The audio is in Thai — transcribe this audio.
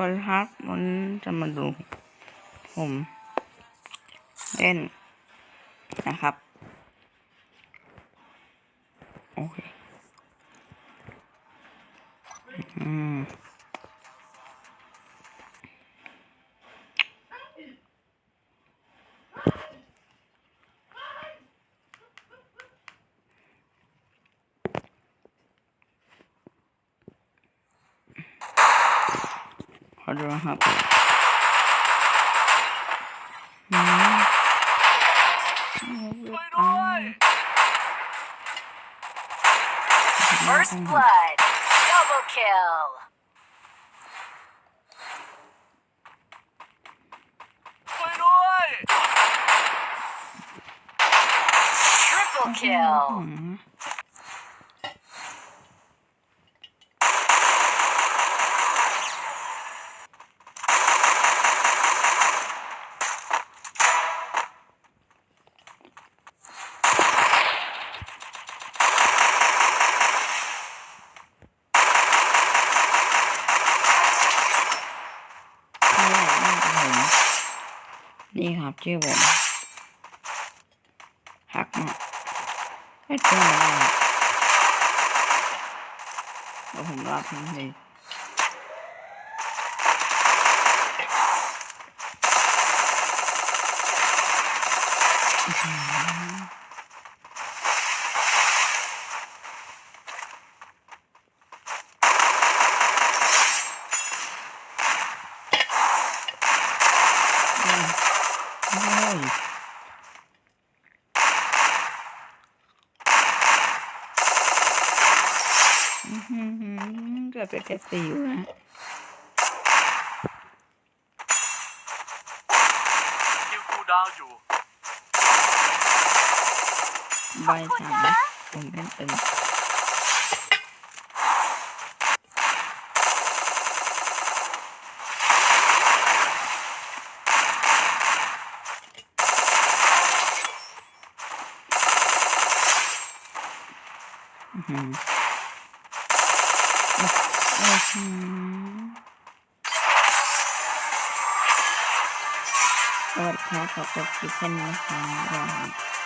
วัสดีครับวันนี้จะมาดู ผมเล่นนะครับ โอเค อืม और वहाँ पर First blood, double kill. Triple kill. Hmm. นี่ครับชื่อผมหักมาไม่เจออะไรอะเดี๋ยวผมรับมันเลยอื้ aí. Nunca que é feio, né? Vai, tá bom. Comentando. สีอยู่นะ คิวคูลดาวน์อยู่ ใบสามผมเป็นตึงอื้อหืออื้อหือสวัสดีครับขอจบคลิปแค่นี้นะครับ